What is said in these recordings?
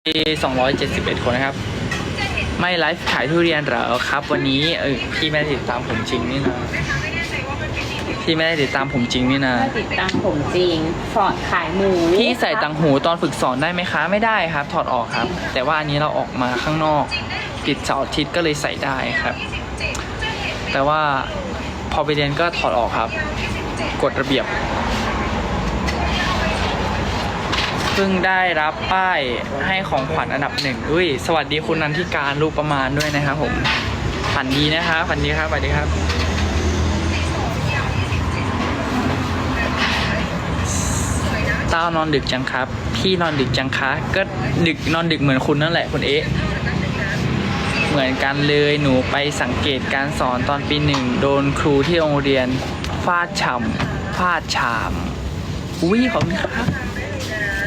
271 คนนะครับ ไม่ไลฟ์ขายทุเรียนเหรอครับ วันนี้เออพี่ไม่ได้ติดตามผมจริงนี่นะพี่ไม่ได้ติดตามผมจริงนี่นะถ้าติดตามผมจริงสอนขายหมูพี่ใส่ตังหูตอนฝึกสอนได้ไหมคะ ไม่ได้ครับ ถอดออกครับ แต่ว่าอันนี้เราออกมาข้างนอกปิดเสาร์อาทิตย์ก็เลยใส่ได้ครับ แต่ว่าพอไปเรียนก็ถอดออกครับ กฎระเบียบ เพิ่งได้รับป้ายให้ของขวัญอันดับหนึ่งอุ้ยสวัสดีคุณนันทิการลูกประมาณด้วยนะครับผมฝันดีนะครับฝันดีครับสวัสดีครับ เต้านอนดึกจังครับ พี่นอนดึกจังคะก็ดึกนอนดึกเหมือนคุณนั่นแหละคุณเอ๊ะเหมือนกันเลยหนูไปสังเกตการสอนตอนปีหนึ่งโดนครูที่โรงเรียนฟาดฉ่ำฟาดฉามอุ้ยขอบคุณครับ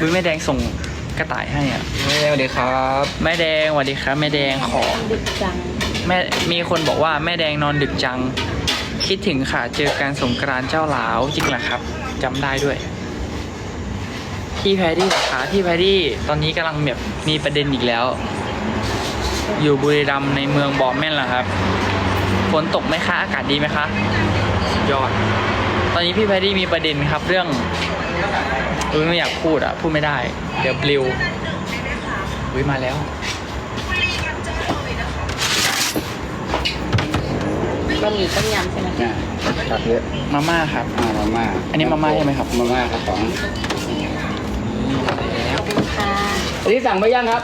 อุ้ยแม่แดงส่งกระต่ายให้อะไม่สวัสดีครับแม่แดงสวัสดีครับแม่แดงขอ ดึกจังแม่มีคนบอกว่าแม่แดงนอนดึกจัง คิดถึงค่ะเจอการสงกรานต์เจ้าหลาวจริงเหรอครับจำได้ด้วยพี่แพรรี่เหรอคะพี่แพรรี่ตอนนี้กำลังแบบมีประเด็นอีกแล้ว อยู่บุรีรัมย์ในเมืองบอมแม่นเหรอครับฝนตกไหมคะอากาศดีไหมคะสุดยอด ตอนนี้พี่แพรรี่มีประเด็นครับเรื่อง เออไม่อยากพูดอะ พูดไม่ได้ เดี๋ยวปลิววิมาแล้วก็มีต้มยำใช่ไหมอ่าผักเยอะมาม่าครับอ่ามาม่าอันนี้มาม่าใช่ไหมครับมาม่าครับสองขอบคุณค่ะอันนี้สั่งไปยังครับ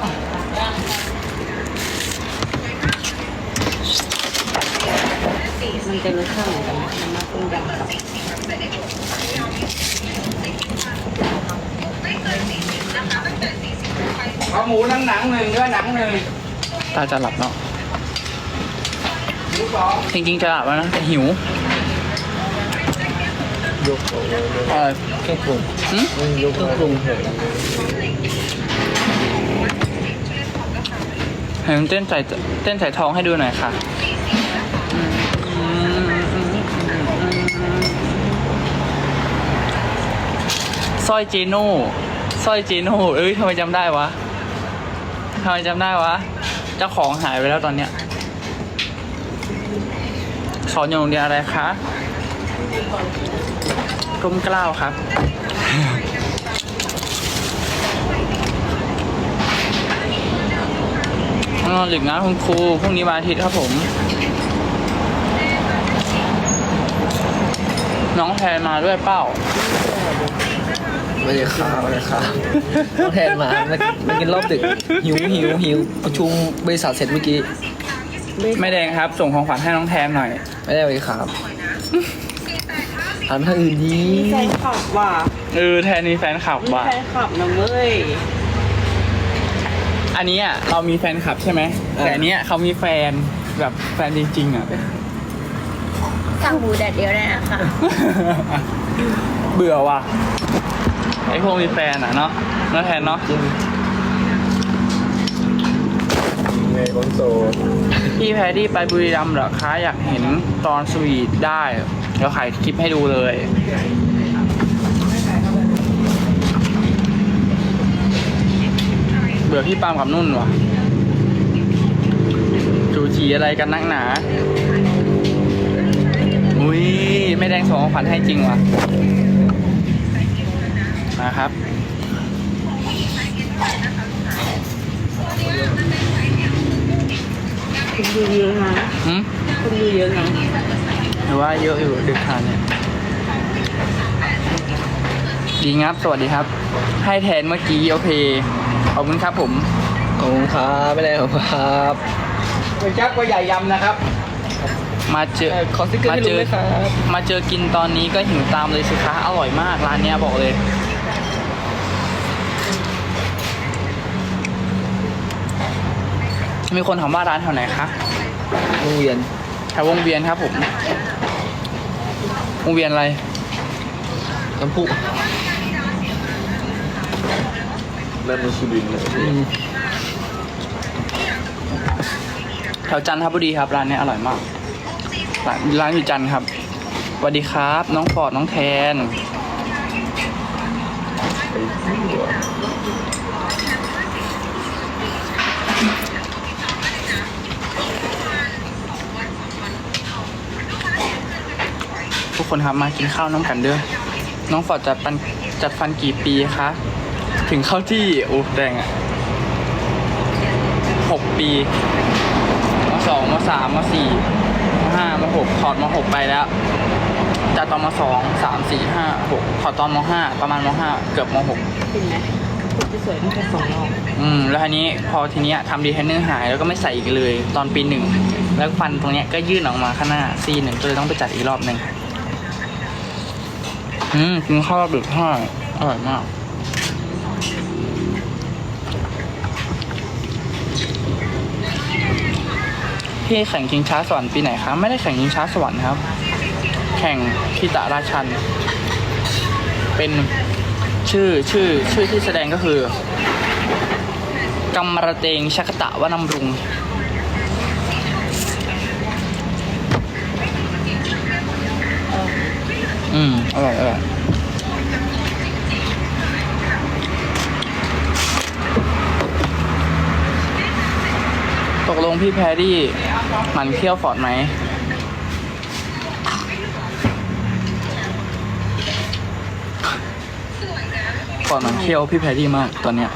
มันจะรสชาติเหมือนกันไหมน้ำ มันต้มยำกับเอาหมูหนังหนังหนึ่งเนื้อหนังหนึ่งตาจะหลับเนาะหมูสองจริงๆจะหลับแล้วนะแต่หิว ยกเออเครื่องปรุงหึยกเครื่องปรุงเห็นเต้นใส่เต้นใส่ท้องให้ดูหน่อยค่ะสร้อยเจโน่ส ร้อยเจโน่เอ้ยทำไมจำได้วะทำไมจำได้วะ เจ้าของหายไปแล้วตอนเนี้ยสอนอยู่โรงเรียนอะไรคะร่มกล้าวครับ นอนดึกนะคุณครู พรุ่งนี้วันอาทิตย์ครับผม น้องแพรมาด้วยเป้า ไม่ได้ข้าวไม่ได้ข้าวต้องแทนมาไม่ไม่กินรอบดึกหิวหิวหิวประชุมบริษัทเสร็จเมื่อกี้แม่แดงครับ ส่งของขวัญให้น้องแทนหน่อย ไม่ได้เลยครับทำทางอื่นดีมีแฟนคลับว่ะเออแทนมีแฟนคลับมีว่ะแฟนคลับนะเว้ย อันนี้อะเรามีแฟนคลับใช่ไหมแต่อันเนี้ยเขามีแฟนแบบแฟนจริงๆอะ สั่งหมูแดดเดียวได้นะคะ เบื่อว่ะ ไอพวกมีแฟนอะเนาะน้องแทนเนาะไงคนโสดพี่แพรรี่ไปบุรีรัมย์เหรอคะอยากเห็นตอนสวีทได้เดี๋ยวถ่ายคลิปให้ดูเลยเบื่อพี่ปามกับนุ่นวะจูจีอะไรกันนักหนา อุ้ยไม่แดงสองขวัญให้จริงวะ นะครับคุณดูเยอะนะหืมคุณดูเยอะนะหรือว่าเยอะอยู่ดึกทานเนี่ย ดีงับ สวัสดีครับ ให้แทนเมื่อกี้โอเค ขอบคุณครับผม ขอบคุณครับไม่ได้ขอบคุณครับเป็นจักว่าใหญ่ยำนะครับ มาเจอ เอ่อขอสติ๊กเกอร์มาให้เจลุงอ ด้วยครับ มาเจอกินตอนนี้ก็หิวตามเลยสิคะ อร่อยมากร้านเนี้ยบอกเลย มีคนถามว่าร้านแถวไหนคะโรงเรียนแถววงเวียนครับผมวงเวียนอะไรน้ำพุนั่นมันสุรินทร์เลยอืมแถวจันทบุรีครับร้านเนี้ยอร่อยมากร้านร้านอยู่จันทร์ครับสวัสดีครับ น้องฟอร์ดน้องแทน ไปทั่ว คนครับมากินข้าวน้ำกันเด้อน้องฟอร์ดจัดฟันจัดฟันกี่ปีคะถึงเข้าที่โอ้แดงอะหกปีมสองมสามมสี่มห้ามหกถอดมหกไปแล้วจัดตอนมสองสามสี่ห้าหกถอดตอนมห้าประมาณมห้าเกือบมหกจริงไหมคุณจะสวยตั้งแต่สองรอบอืมแล้วทีนี้พอทีเนี้ยทำดีเทนเนอร์หายแล้วก็ไม่ใส่อีกเลย ตอนปีหนึ่งแล้วฟันตรงเนี้ยก็ยื่นออกมาข้างหน้าซีหนึ่งก็เลยต้องไปจัดอีกรอบหนึ่ง อืมกินข้าวดึกห้าอร่อยมาก พี่แข่งชิงช้าสวรรค์ปีไหนครับ ไม่ได้แข่งชิงช้าสวรรค์ครับ แข่งทิตะราชัน เป็นชื่อชื่อชื่อที่แสดงก็คือกัมมระเตงชักตะวนำรุง อืม อร่อยอร่อยตกลงพี่แพรรี่หมันเคี้ยวฟอร์ดไหม ฟอร์ดหมันเคี้ยวพี่แพรรี่มากตอนเนี้ย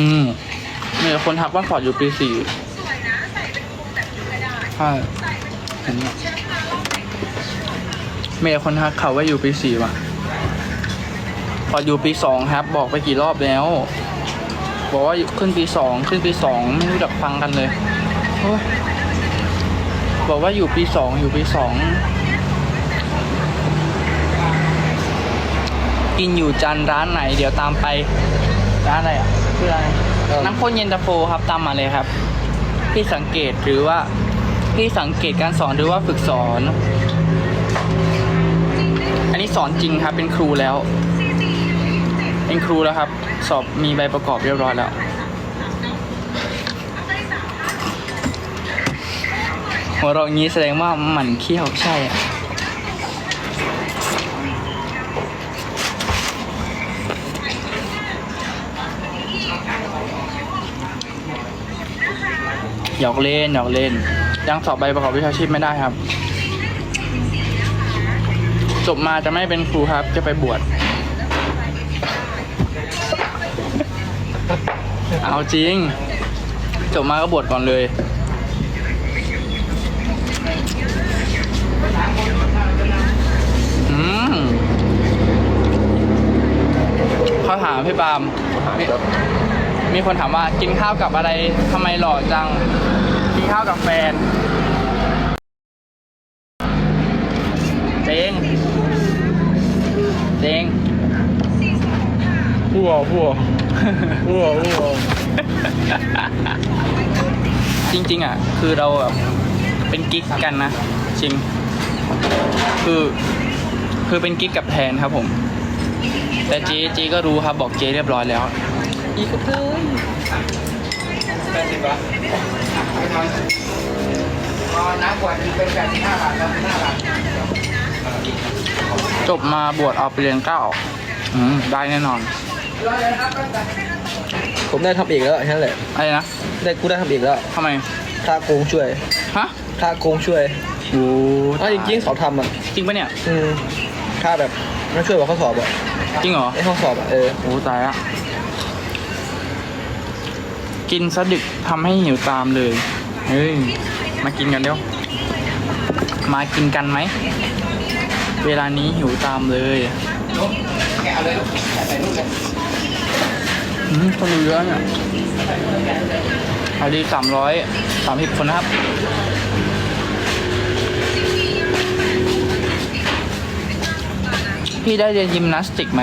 อืมมีแต่คนทักว่าฟอร์ดอยู่ปีสี่ใช่ เห็นไหมมีแต่คนทักเขาว่าอยู่ปีสี่ว่ะฟอร์ดอยู่ปีสองครับ บอกไปกี่รอบแล้ว บอกว่าขึ้นปีสองขึ้นปีสองไม่รู้จักฟังกันเลยโอ๊ยบอกว่าอยู่ปีสองอยู่ปีสองกินอยู่จันทร์ร้านไหน เดี๋ยวตามไปร้านอะไรอะคืออะไรเอิ่มน้ำข้นเย็นตาโฟครับตามมาเลยครับพี่สังเกตหรือว่า พี่สังเกตการสอนหรือว่าฝึกสอน อันนี้สอนจริงครับ เป็นครูแล้ว เป็นครูแล้วครับ สอบมีใบประกอบเรียบร้อยแล้วหัวเราะงี้แสดงว่าหมันเขี้ยวใช่อะหยอกเล่นหยอกเล่น ยังสอบใบประกอบวิชาชีพไม่ได้ครับ จบมาจะไม่เป็นครูครับ จะไปบวช เอาจริง จบมาก็บวชก่อนเลย อืมเขาถามพี่ปาม มีมีคนถามว่ากินข้าวกับอะไรทำไมหล่อจัง นข้าวกับแฟนเจงเจงพัวพัวพัวพัวจริง ๆ อะ คือเราแบบเป็นกิ๊กกันนะจริง คือ คือเป็นกิ๊กกับแทนครับผม แต่เจเจก็รู้ครับบอกเจเรียบร้อยแล้ว อีกก็เพิ่มแปดสิบบาท น้ำขวดเป็นแปดสิบห้าบาทแล้วห้าบาทจบมาบวชเอาไปเรียนเก้าอืมได้แน่นอน ผมได้ทำอีกแล้วแค่นั้นแหละอะไรนะ ได้กูได้ทำอีกแล้วทำไม ค่าโกงช่วยฮะค่าโกงช่วยโอ้อ้าวจริงๆเขาทำอะจริงปะเนี่ย อืมค่าแบบไม่ช่วยบอกข้อสอบอะจริงเหรอ ไอ้ข้อสอบอะเออ โอ้ตายละ กินซะดึกทำให้หิวตามเลย เฮ้ย มากินกันเร็วมากินกันไหม เวลานี้หิวตามเลยอืมคนดูเยอะเนี่ยเอาดีสามร้อยสามสิบคนนะครับ พี่ได้เรียนยิมนาสติกไหม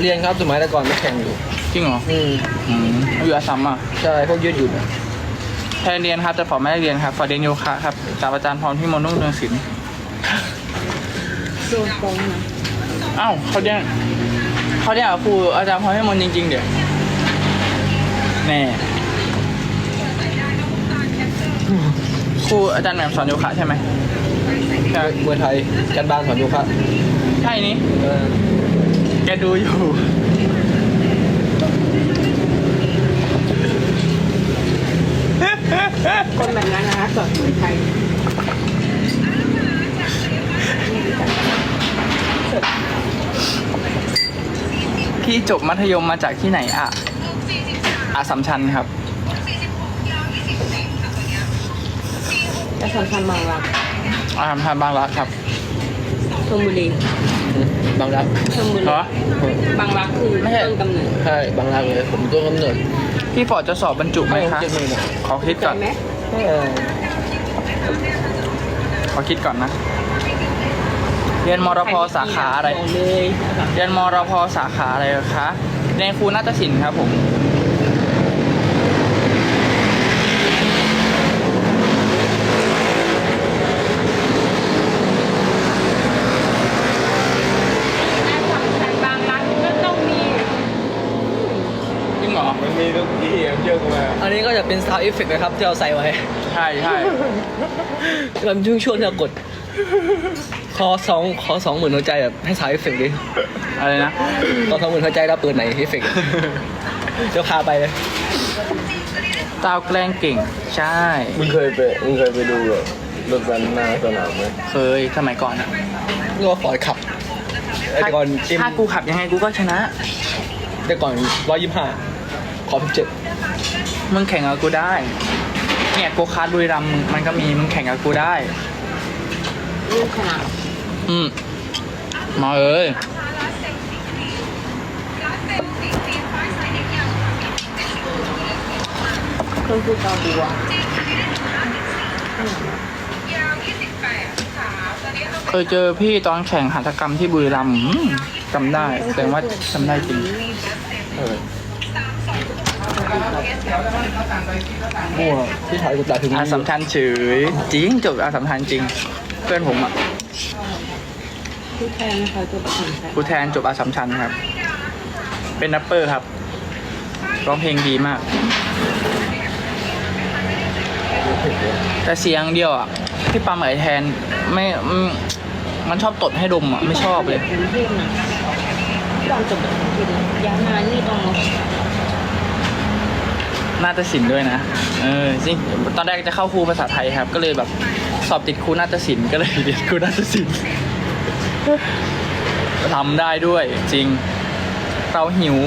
เรียนครับสมัยแต่ก่อนไปแข่งอยู่ จริงเหรออืมอืมอยู่อาสัมอะใช่พวกยืดหยุ่นอะแทนเรียนครับแต่ฝอไม่ได้เรียนครับฝอเรียนโยคะครับจากอาจารย์พรที่มนุ่งเรืองศิลป์โดนฟ้องนะอ้าวเขาเรียนเขาเรียกครูอาจารย์พรที่มนต์จริง ๆ เดี๋ยวแน่ครูอาจารย์แหม่มสอนโยคะใช่ไหมใช่มวยไทยกันบานสอนโยคะใช่นี่เออแกดูอยู่ แบบนั้นนะคะสอนไทยพี่จบมัธยมมาจากที่ไหนอะอาสัมชันครับอาสัมชันบางรักอาสัมชันบางรักครับชลบุรีบางรักชลบุรีบางรักคือไม่ต้นกำเนิดใช่บางรักเลยผมต้นกำเนิดพี่ปอดจะสอบบรรจุไหมคะขอคิดก่อน ขอคิดก่อนนะ เรียนมรพสาขาอะไรบอกเลยเรียนมรพสาขาอะไรคะ เรียนครูนาฏศิลป์ครับผม อาสำคัญบางรักก็ต้องมี จริงเหรอ มันมีทุกที่อะเชื่ อกูไหมอันนี้ก็จะเป็น sound effect นะครับ ที่เราใส่ไว้ใช่ใช่มันช่วงช่วงที่เรากดคอสองคอสองหมื่นหัวใจแบบให้ sound effect ดิอะไรนะตอนสองหมื่นหัวใจเราเปิดไหนเอฟเฟกต์เดี๋ยวพาไปเลยตาวแกล้งเก่ง ใช่ มึงเคยไปมึงเคยไปดูแบบรถบันหน้าสนามไหมเคยสมัยก่อนอะนี่ว่าฟอร์ดขับแต่ก่อนเอ็มถ้ากูขับยังไงกูก็ชนะแต่ก่อนร้อยยี่ห้าขอสิบเจ็ด มึงแข่งกับกูได้ เนี่ยโกคาร์ดบุรีรัมย์มึงมันก็มีมึงแข่งกับกูได้ ลูกขนาดอืมมาเอ้ยเครื่องพูดเกาบัวเคยเจอพี่ตอนแข่งหัตถกรรมที่บุรีรัมย์อืมจำได้แสดงว่าจำได้จริง เออ มั่วที่ถ่ายกูตาถึงอาสัมชัญเฉยจริงจบอาสัมชัญจริง เพื่อนผมอะที่แทนนะคะตัวประกันใช่ครูแทนจบอาสัมชัญครับ เป็นนัปเปอร์ครับ ร้องเพลงดีมาก แต่เสียงเดียวอะพี่ปั๊มไอแทนไม่อืมมันชอบตดให้ดมอะ ไม่ชอบเลยกรุงเทพนะลองจบแบบกรุงเทพนะย้ายมานี่ต้อง นาฏศิลป์ด้วยนะ เออจริงตอนแรกจะเข้าครูภาษาไทยครับ ก็เลยแบบสอบติดครูนาฏศิลป์ก็เลยเรียนครูนาฏศิลป์ทำได้ด้วยจริง เราหิว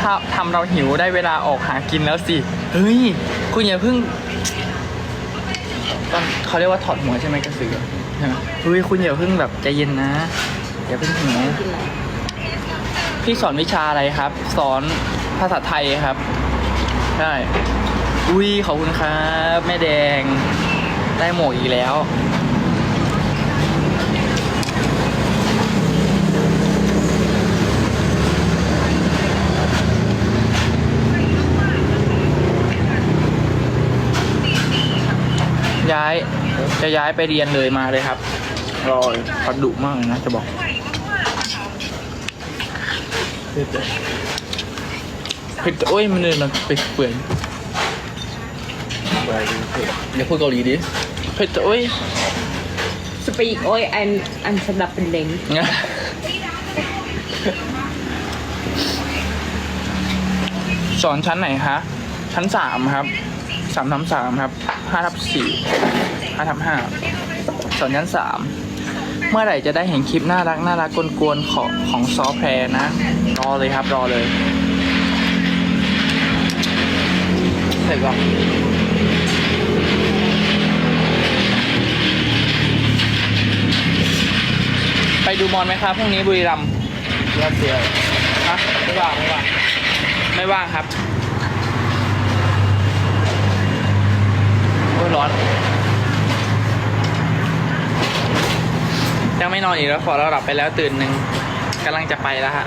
ถ้าทำเราหิวได้เวลาออกหากินแล้วสิ เฮ้ย คุณอย่าเพิ่งตอนเขาเรียกว่าถอดหัวใช่ไหมกระสือใช่ไหมเฮ้ยคุณอย่าเพิ่งแบบใจเย็นนะอย่าเพิ่งหิวกินอะไรพี่สอนวิชาอะไรครับ สอนภาษาไทยครับ ช่ อุ้ยขอบคุณครับ แม่แดง ได้หมวกอีกแล้ว ย้าย จะย้ายไปเรียนเลยมาเลยครับ รอยเขาดุมากเลยนะ จะบอกเผ็ดโอ้ยมันเลยมันเปื่อยไปดูเถอะอย่าพูดเกาหลีดิๆเผ็ดโอ้ยสปีกโอ้ยอันอันสำหรับเป็นเล้งสอนชั้นไหนคะ ชั้นสามครับ สามทับสามครับ ห้าทับสี่ ห้าทับห้า สอนชั้นสาม เมื่อไหร่จะได้เห็นคลิปน่ารักน่ารักกวนๆของของซอฟแพรนะ รอเลยครับ รอเลยเสร็จก่อนไปดูบอลไหมครับพรุ่งนี้บุรีรัมย์รัสเซียฮะไม่ว่างไม่ว่างไม่ว่างครับโอ้ยร้อน ยังไม่นอนอีกแล้วขอเราหลับไปแล้วตื่นหนึ่งกำลังจะไปแล้วฮะ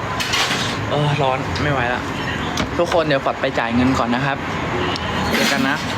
เออร้อนไม่ไหวแล้วทุกคนเดี๋ยวฟอดไปจ่ายเงินก่อนนะครับ เจอกันนะ